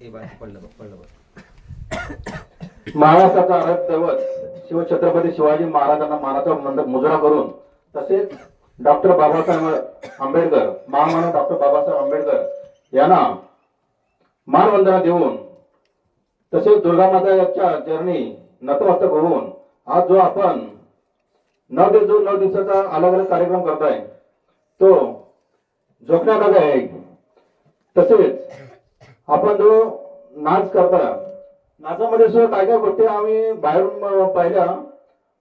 हे बाय पडलं बघ पडलं बघ. महाराष्ट्राचा आराध्य दैवत शिवछत्रपती शिवाजी महाराजांना मानाचा मंद- मुजरा करून तसेच डॉक्टर बाबासाहेब आंबेडकर महामानव डॉक्टर बाबासाहेब आंबेडकर यांना मानवंदना देऊन तसेच दुर्गा माताच्या चरणी नतमस्तक होऊन आज जो आपण नऊ दिवस जो नऊ दिवसाचा अलग अलग कार्यक्रम करताय तो झोपण्यालागा आहे. तसेच आपण जो नाच करता नाचामध्ये सुद्धा काय काय गोष्टी आम्ही बाहेरून पाहिल्या.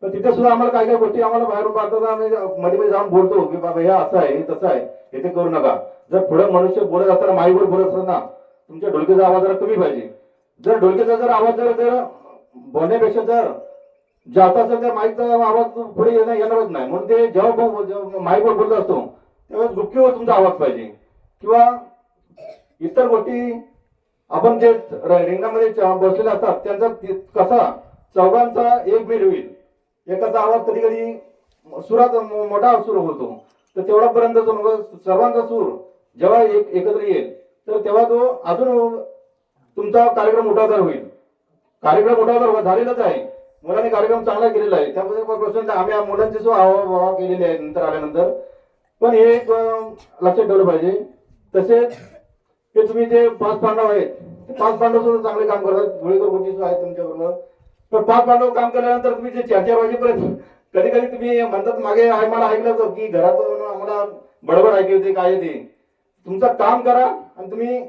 पण तिथे सुद्धा आम्हाला काय काय गोष्टी आम्हाला बाहेरून पाहताना आम्ही मध्ये मध्ये जाऊन बोलतो की बाबा हे असं आहे हे तसं आहे हे ते करू नका. जर पुढे मनुष्य बोलत असताना माईवर बोलत असताना तुमच्या ढोलकीचा आवाज जरा कमी पाहिजे. जर ढोलकीचा जर आवाज जर जर बोलण्यापेक्षा जर जास्त असेल तर माईकचा आवाज पुढे येणं येणारच नाही. म्हणून ते जेव्हा जेव्हा माईकवर बोलत असतो तेव्हा गुपकीवर तुमचा आवाज पाहिजे. किंवा इतर गोष्टी आपण जे रिंगामध्ये च- बसलेले असतात त्यांचा कसा चौघांचा एक मेल होईल. एकाचा आवाज कधी कधी सुरात मो- मोठा सूर होतो. तर तेवढापर्यंत जो सर्वांचा सूर जेव्हा एक एकत्र येईल तर तेव्हा तो अजून तुमचा कार्यक्रम उठावदार होईल. कार्यक्रम उठावदार झालेलाच आहे. मुलांनी कार्यक्रम चांगला केलेला आहे. त्यामध्ये प्रश्न आम्ही मुलांची सुद्धा केलेली आहे नंतर आल्यानंतर. पण हे एक लक्षात ठेवलं पाहिजे. तसेच ते तुम्ही जे पाच पांडव आहेत ते पाच पांडव सुद्धा चांगले काम करतात. धुळेकर गुरुजी सुद्धा आहेत तुमच्याबरोबर तर पाच पांडव काम केल्यानंतर तुम्ही जे चार चार वाजेपर्यंत कधी कधी तुम्ही म्हणतात मागे मला ऐकलं होतं की घरातून आम्हाला बडबड ऐकली होती काय ते तुमचं काम करा आणि तुम्ही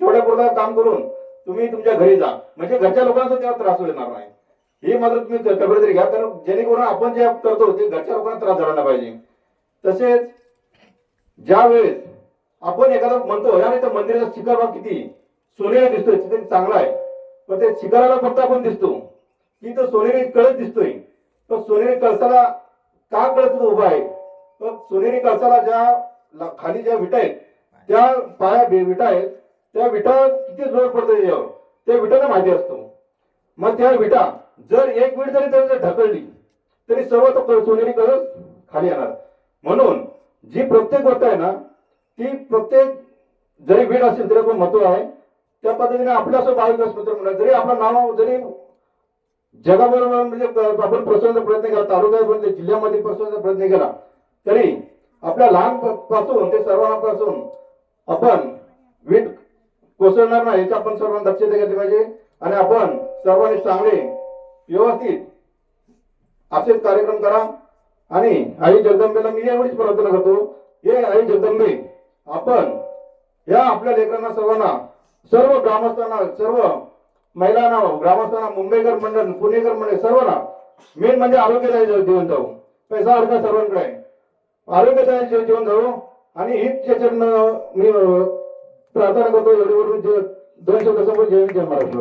तेवढ्या पुरता काम करून तुम्ही तुमच्या घरी जा. म्हणजे घरच्या लोकांना तेव्हा त्रास होणार नाही. हे मात्र तुम्ही खबरदारी घ्या. कारण जेणेकरून आपण जे करतो ते घरच्या लोकांना त्रास झाला नाही पाहिजे. तसेच ज्या वेळेस आपण एखादा म्हणतो या नाही मंदिराचा शिखर भाग किती? सोनेरी दिसतोय तिथे चांगला आहे. पण त्या शिखराला फक्त आपण दिसतो. की तो सोनेरी कळस दिसतोय. पण सोनेरी कळसाला का कळस उभा आहे? पण सोनेरी कळसाला ज्या खाली ज्या विटा आहेत त्या पाया विटा आहेत त्या विटा किती जोर पडतो त्याच्यावर त्या विटाला माहिती असतो. मग त्या विटा जर एक वीट जरी त्याला जर ढकलली तरी सर्व तो सोनेरी कळस खाली येणार. म्हणून जी प्रत्येक गोष्ट आहे ना ती प्रत्येक जरी वीट असेल तरी पण महत्त्व आहे त्या पद्धतीने आपल्या असं भाविक मित्र म्हणा जरी आपलं नाव जरी जगाबरोबर म्हणजे आपण पोहोचवण्याचा प्रयत्न केला तालुक्यापर्यंत जिल्ह्यामध्ये पोहोचवण्याचा प्रयत्न केला तरी आपल्या लहानपासून ते सर्वांपासून आपण वीट कोसळणार नाही याची आपण सर्वांना दक्षता घेतली पाहिजे. आणि आपण सर्वांनी चांगले व्यवस्थित असेच कार्यक्रम करा. आणि आई जगदंबेला मी एवढीच प्रार्थना करतो हे आई जगदंबे आपण या आपल्या लेकरांना सर्वांना सर्व ग्रामस्थांना सर्व महिलांना ग्रामस्थांना मुंबईकर मंडळ पुणेकर मंडळ सर्वांना मेन म्हणजे आरोग्यदायी जीवन जाऊ पैसा अर्धा सर्वांकडे आहे. आरोग्यदायी जीवन जाऊ आणि हीच चरण मी प्रार्थना करतो एवढी दोन शब्द समोर जय जय महाराष्ट्र.